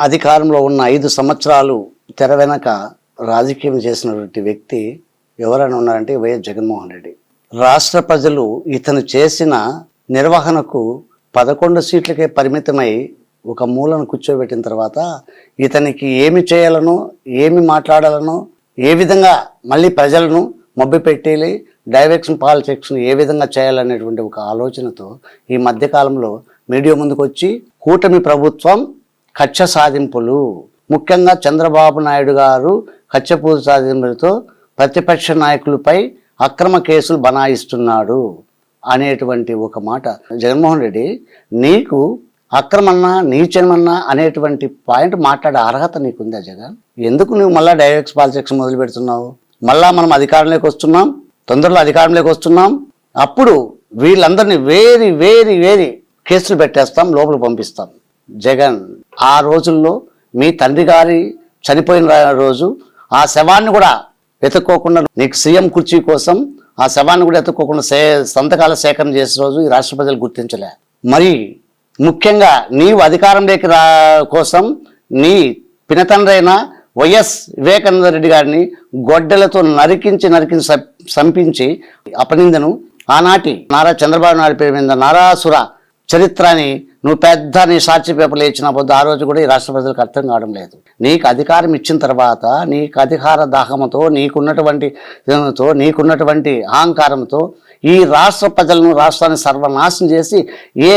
అధికారంలో ఉన్న ఐదు సంవత్సరాలు తెర వెనక రాజకీయం చేసినటువంటి వ్యక్తి ఎవరైనా ఉన్నారంటే వైఎస్ జగన్మోహన్ రెడ్డి. రాష్ట్ర ప్రజలు ఇతను చేసిన నిర్వహణకు పదకొండు సీట్లకే పరిమితమై ఒక మూలను కూర్చోబెట్టిన తర్వాత ఇతనికి ఏమి చేయాలనో ఏమి మాట్లాడాలనో ఏ విధంగా మళ్ళీ ప్రజలను మబ్బిపెట్టేలి డైరెక్షన్ పాలిటిక్స్ను ఏ విధంగా చేయాలనేటువంటి ఒక ఆలోచనతో ఈ మధ్యకాలంలో మీడియా ముందుకు వచ్చి కూటమి ప్రభుత్వం కక్ష సాధింపులు. ముఖ్యంగా చంద్రబాబు నాయుడు గారు కచ్చపూజ సాధింపులతో ప్రతిపక్ష నాయకులపై అక్రమ కేసులు బనాయిస్తున్నాడు అనేటువంటి ఒక మాట. జగన్మోహన్ రెడ్డి నీకు అక్రమన్నా నీచమన్నా అనేటువంటి పాయింట్ మాట్లాడే అర్హత నీకుందా జగన్? ఎందుకు నువ్వు మళ్ళీ డైరెక్ట్ పాలిటిక్స్ మొదలు పెడుతున్నావు? మళ్ళా మనం అధికారంలోకి వస్తున్నాం తొందరలో అధికారంలోకి వస్తున్నాం అప్పుడు వీళ్ళందరినీ వేరి వేరి వేరి కేసులు పెట్టేస్తాం లోపల పంపిస్తాం. జగన్ ఆ రోజుల్లో మీ తండ్రి గారి చనిపోయిన రోజు ఆ శవాన్ని కూడా వెతుక్కోకుండా నీకు సీఎం కుర్చీ కోసం ఆ శవాన్ని కూడా ఎత్తుక్కోకుండా సే సంతకాల సేకరణ చేసే రోజు ఈ రాష్ట్ర ప్రజలు గుర్తించలే. మరి ముఖ్యంగా నీవు అధికారంలోకి రా కోసం నీ పినతండ్రైన వైఎస్ వివేకానంద రెడ్డి గారిని గొడ్డలతో నరికించి నరికించి సంపించి అపనిందను. ఆనాటి నారా చంద్రబాబు నాయుడు పేరు మీద నారాసుర చరిత్రని నువ్వు పెద్ద నీ సాక్షి పేపర్లు ఇచ్చినప్పుడు ఆ రోజు కూడా ఈ రాష్ట్ర ప్రజలకు అర్థం కావడం లేదు. నీకు అధికారం ఇచ్చిన తర్వాత నీకు అధికార దాహంతో నీకున్నటువంటి తో నీకున్నటువంటి అహంకారంతో ఈ రాష్ట్ర ప్రజలను రాష్ట్రాన్ని సర్వనాశనం చేసి ఏ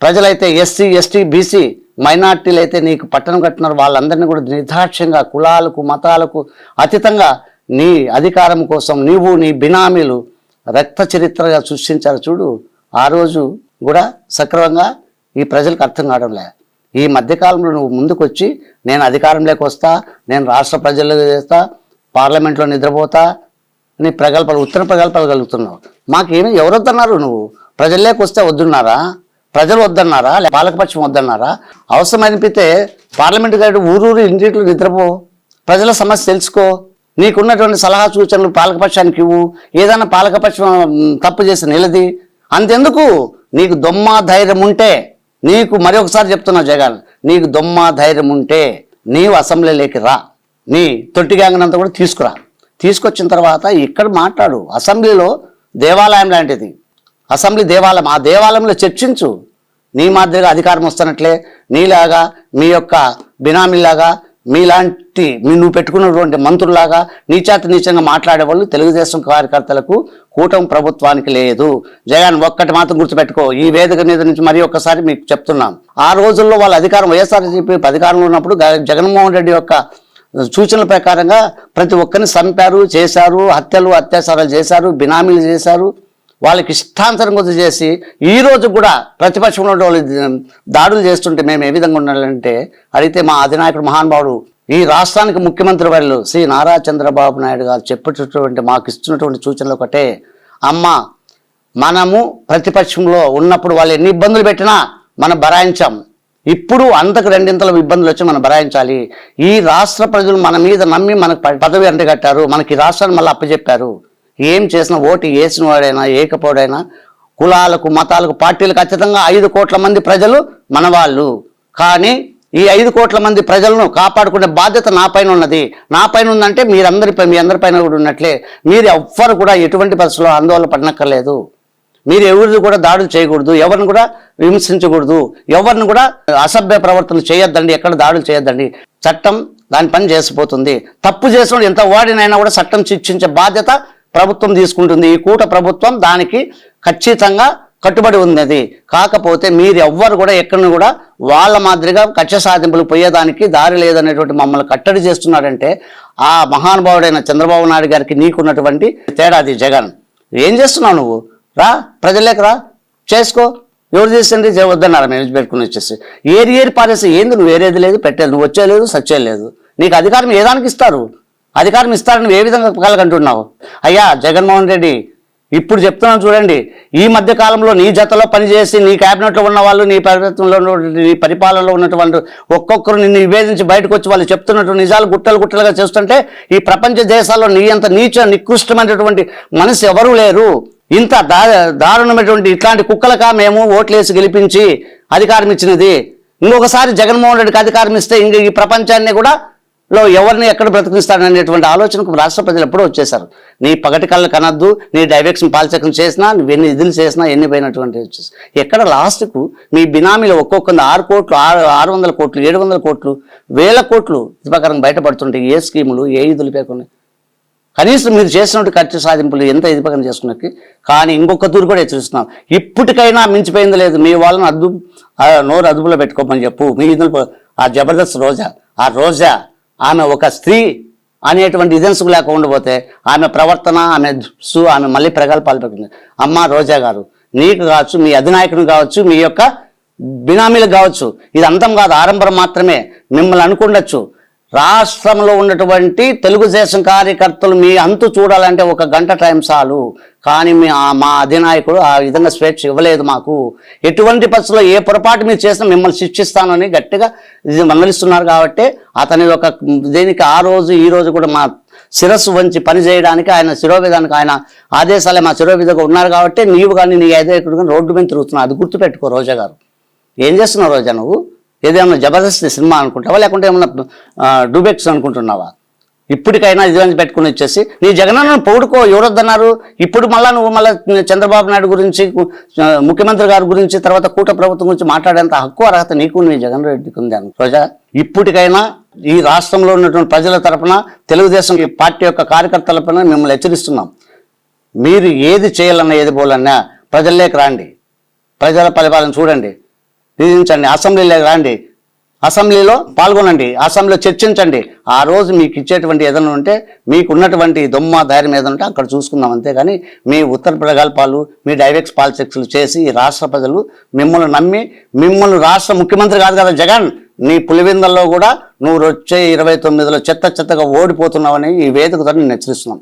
ప్రజలైతే ఎస్సీ ఎస్టీ బీసీ మైనార్టీలు అయితే నీకు పట్టణం కట్టినారు వాళ్ళందరినీ కూడా నిర్దాక్ష్యంగా కులాలకు మతాలకు అతీతంగా నీ అధికారం కోసం నీవు నీ బినామీలు రక్త చరిత్రగా సృష్టించారు చూడు. ఆ రోజు కూడా సక్రమంగా ఈ ప్రజలకు అర్థం కావడం లే ఈ మధ్యకాలంలో నువ్వు ముందుకొచ్చి నేను అధికారంలోకి వస్తా నేను రాష్ట్ర ప్రజల్లో చేస్తా పార్లమెంట్లో నిద్రపోతా నీ ప్రగల్పాలు ఉత్తర ప్రగల్పాలు కలుగుతున్నావు. మాకేమి ఎవరొద్దన్నారు నువ్వు? ప్రజల్లోకి వస్తే వద్దున్నారా? ప్రజలు వద్దన్నారా? లే పాలకపక్షం వద్దన్నారా? అవసరం అనిపితే పార్లమెంట్ గారి ఊరూరు ఇంటింట్లో నిద్రపో. ప్రజల సమస్య తెలుసుకో. నీకున్నటువంటి సలహా సూచనలు పాలకపక్షానికి ఇవ్వు. ఏదైనా పాలకపక్షం తప్పు చేసి నిలది. అంతెందుకు? నీకు దొమ్మ ధైర్యం ఉంటే నీకు మరి ఒకసారి చెప్తున్నా జగన్ నీకు దొమ్మ ధైర్యం ఉంటే నీవు అసెంబ్లీలోకి రా. నీ తొట్టి గ్యాంగ్నంతా కూడా తీసుకురా. తీసుకొచ్చిన తర్వాత ఇక్కడ మాట్లాడు. అసెంబ్లీలో దేవాలయం లాంటిది. అసెంబ్లీ దేవాలయం ఆ దేవాలయంలో చర్చించు. నీ మాదిరిగా అధికారం వస్తున్నట్లే నీలాగా మీ యొక్క బినామీలాగా మీలాంటి మీ నువ్వు పెట్టుకున్నటువంటి మంత్రులాగా నీచాత నీచంగా మాట్లాడేవాళ్ళు తెలుగుదేశం కార్యకర్తలకు కూటమి ప్రభుత్వానికి లేదు. జగన్ ఒక్కటి మాత్రం గుర్తుపెట్టుకో. ఈ వేదిక మీద నుంచి మరి ఒక్కసారి మీకు చెప్తున్నాం. ఆ రోజుల్లో వాళ్ళ అధికారం వైఎస్ఆర్సీపీ అధికారంలో ఉన్నప్పుడు జగన్మోహన్ రెడ్డి యొక్క సూచనల ప్రకారంగా ప్రతి ఒక్కరిని చంపారు చేశారు హత్యలు అత్యాచారాలు చేశారు బినామీలు చేశారు. వాళ్ళకి ఇష్టాంతరం కొద్ది చేసి ఈ రోజు కూడా ప్రతిపక్షంలో వాళ్ళు దాడులు చేస్తుంటే మేము ఏ విధంగా ఉండాలంటే అడిగితే మా అధినాయకుడు మహానుభావుడు ఈ రాష్ట్రానికి ముఖ్యమంత్రి వాళ్ళు శ్రీ నారా చంద్రబాబు నాయుడు గారు చెప్పేటటువంటి మాకు ఇస్తున్నటువంటి సూచనలు ఒకటే. అమ్మ మనము ప్రతిపక్షంలో ఉన్నప్పుడు వాళ్ళు ఎన్ని ఇబ్బందులు పెట్టినా మనం భరాయించాం ఇప్పుడు అంతకు రెండింతల ఇబ్బందులు వచ్చి మనం భరాయించాలి ఈ రాష్ట్ర ప్రజలు మన మీద నమ్మి మనకు ప- పదవి అంటగట్టారు. మనకి రాష్ట్రాన్ని మళ్ళీ అప్పచెప్పారు. ఏం చేసినా ఓటు వేసిన వాడైనా ఏకపోడైనా కులాలకు మతాలకు పార్టీలకు ఖచ్చితంగా ఐదు కోట్ల మంది ప్రజలు మనవాళ్ళు. కానీ ఈ ఐదు కోట్ల మంది ప్రజలను కాపాడుకునే బాధ్యత నా పైన ఉన్నది. నా పైన ఉందంటే మీరందరిపై మీ అందరిపైన కూడా ఉన్నట్లే. మీరు ఎవ్వరు కూడా ఎటువంటి పరిస్థితుల్లో ఆందోళన పడనక్కర్లేదు. మీరు ఎవరిని కూడా దాడులు చేయకూడదు. ఎవరిని కూడా విమర్శించకూడదు ఎవరిని కూడా అసభ్య ప్రవర్తన చేయొద్దండి. ఎక్కడ దాడులు చేయొద్దండి. చట్టం దాని పని చేసిపోతుంది. తప్పు చేసిన ఎంత వాడినైనా కూడా చట్టం శిక్షించే బాధ్యత ప్రభుత్వం తీసుకుంటుంది. ఈ కూట ప్రభుత్వం దానికి ఖచ్చితంగా కట్టుబడి ఉన్నది. కాకపోతే మీరు ఎవ్వరు కూడా ఎక్కడిని కూడా వాళ్ళ మాదిరిగా కక్ష సాధింపులు పోయేదానికి దారి లేదనేటువంటి మమ్మల్ని కట్టడి చేస్తున్నాడంటే ఆ మహానుభావుడైన చంద్రబాబు నాయుడు గారికి నీకున్నటువంటి తేడాది జగన్. ఏం చేస్తున్నావు నువ్వు? రా ప్రజలేక రా. చేసుకో. ఎవరు చేసింది వద్దన్నారు మేనేజ్ పెట్టుకుని వచ్చేసి. ఏరి ఏరి పారేసి ఏంది నువ్వు ఏరేది లేదు పెట్టేది నువ్వు వచ్చేలేదు సచ్చేయలేదు నీకు అధికారం ఏదానికి ఇస్తారు? అధికారం ఇస్తారని ఏ విధంగా కలగంటున్నావు అయ్యా జగన్మోహన్ రెడ్డి ఇప్పుడు చెప్తున్నాను చూడండి ఈ మధ్య కాలంలో నీ జతలో పనిచేసి నీ క్యాబినెట్లో ఉన్న వాళ్ళు నీ ప్రభుత్వంలో ఉన్నటువంటి నీ పరిపాలనలో ఉన్నటువంటి ఒక్కొక్కరు నిన్ను నివేదించి బయటకు వచ్చి వాళ్ళు చెప్తున్నట్టు నిజాలు గుట్టలు గుట్టలుగా చేస్తుంటే ఈ ప్రపంచ దేశాల్లో నీ అంత నీచ నికృష్టమైనటువంటి మనసు ఎవరూ లేరు. ఇంత దా దారుణమైనటువంటి ఇట్లాంటి కుక్కలకా మేము ఓట్లేసి గెలిపించి అధికారం ఇచ్చినది. ఇంకొకసారి జగన్మోహన్ రెడ్డికి అధికారం ఇస్తే ఇంక ఈ ప్రపంచాన్ని కూడా లో ఎవరిని ఎక్కడ బ్రతికిస్తాడనేటువంటి ఆలోచనకు రాష్ట్ర ప్రజలు ఎప్పుడూ వచ్చేసారు నీ పగటి కళ్ళు కనద్దు నీ డైవెక్షన్ పాలచకం చేసినా నువ్వు ఎన్ని ఇదులు చేసినా ఎన్ని పోయినటువంటి వచ్చేసి. ఎక్కడ లాస్ట్కు మీ బినామీలు ఒక్కొక్క ఆరు కోట్లు ఆరు ఆరు వందల కోట్లు ఏడు వందల కోట్లు వేల కోట్లు ఇది ప్రకారం బయటపడుతుంటే ఏ స్కీములు ఏ ఇదులు పేకుండా కనీసం మీరు చేసినట్టు ఖర్చు సాధింపులు ఎంత ఇది పక్కన చేసుకున్నకి? కానీ ఇంకొక తూరు కూడా హెచ్చరిస్తున్నాం ఇప్పటికైనా మించిపోయింది లేదు. మీ వాళ్ళని అద్దు ఆ నోరు అదుపులో పెట్టుకోమని చెప్పు. మీ ఇదులు ఆ జబర్దస్త్ రోజా ఆ రోజా. ఆమె ఒక స్త్రీ అనేటువంటి ఇదెన్సుకు లేక పోతే ఆమె ప్రవర్తన ఆమె సు ఆమె మళ్ళీ ప్రగల్భాలు పెడుతుంది అమ్మ రోజా గారు నీకు కావచ్చు మీ అధినాయకుడు కావచ్చు మీ యొక్క బినామీలు కావచ్చు ఇది అంతం కాదు ఆరంభం మాత్రమే. మిమ్మల్ని అనుకుండొచ్చు. రాష్ట్రంలో ఉన్నటువంటి తెలుగుదేశం కార్యకర్తలు మీ అంతు చూడాలంటే ఒక గంట టైం చాలు. కానీ మీ మా అధినాయకుడు ఆ విధంగా స్వేచ్ఛ ఇవ్వలేదు మాకు. ఎటువంటి పరిస్థితుల్లో ఏ పొరపాటు మీరు చేసినా మిమ్మల్ని శిక్షిస్తానని గట్టిగా ఇది మందలిస్తున్నారు కాబట్టి అతని ఒక దీనికి ఆ రోజు ఈ రోజు కూడా మా శిరస్సు వంచి పని చేయడానికి ఆయన శిరోవిధానికి ఆయన ఆదేశాలే మా శిరోవిధగా ఉన్నారు కాబట్టి నీవు కానీ నీ అధినాయకుడు కానీ రోడ్డు మీద తిరుగుతున్నావు. అది గుర్తుపెట్టుకో రోజా గారు. ఏం చేస్తున్నావు రోజా నువ్వు? ఏదేమన్నా జబర్దస్త్ సినిమా అనుకుంటావా? లేకుంటే ఏమన్నా డూబెక్స్ అనుకుంటున్నావా? ఇప్పటికైనా ఇది పెట్టుకుని వచ్చేసి నీ జగనన్నను పొగుడుకో ఎవరొద్దన్నారు? ఇప్పుడు మళ్ళా నువ్వు మళ్ళీ చంద్రబాబు నాయుడు గురించి ముఖ్యమంత్రి గారి గురించి తర్వాత కూట ప్రభుత్వం గురించి మాట్లాడేంత హక్కు అర్హత నీకు నీ జగన్ రెడ్డికి ఉంది అని రోజా? ఇప్పటికైనా ఈ రాష్ట్రంలో ఉన్నటువంటి ప్రజల తరపున తెలుగుదేశం పార్టీ యొక్క కార్యకర్తల పైన మిమ్మల్ని హెచ్చరిస్తున్నాం. మీరు ఏది చేయాలన్నా ఏది పోలన్నా ప్రజల్లోకి రాండి. ప్రజల పరిపాలన చూడండి. నిధించండి అసెంబ్లీలో రండి. అసెంబ్లీలో పాల్గొనండి. అసెంబ్లీలో చర్చించండి. ఆ రోజు మీకు ఇచ్చేటువంటి ఏదైనా ఉంటే మీకు ఉన్నటువంటి దొమ్మ ధైర్యం ఏదైనా ఉంటే అక్కడ చూసుకుందాం అంతేగాని మీ ఉత్తర ప్రగల్పాలు మీ డైరెక్ట్స్ పాలిటిక్స్లు చేసి రాష్ట్ర ప్రజలు మిమ్మల్ని నమ్మి మిమ్మల్ని రాష్ట్ర ముఖ్యమంత్రి కాదు కదా జగన్ నీ పులివిందల్లో కూడా నువ్వు వచ్చే ఇరవై తొమ్మిదిలో చెత్త చెత్తగా ఓడిపోతున్నావని ఈ వేదికతో నేను హెచ్చరిస్తున్నాం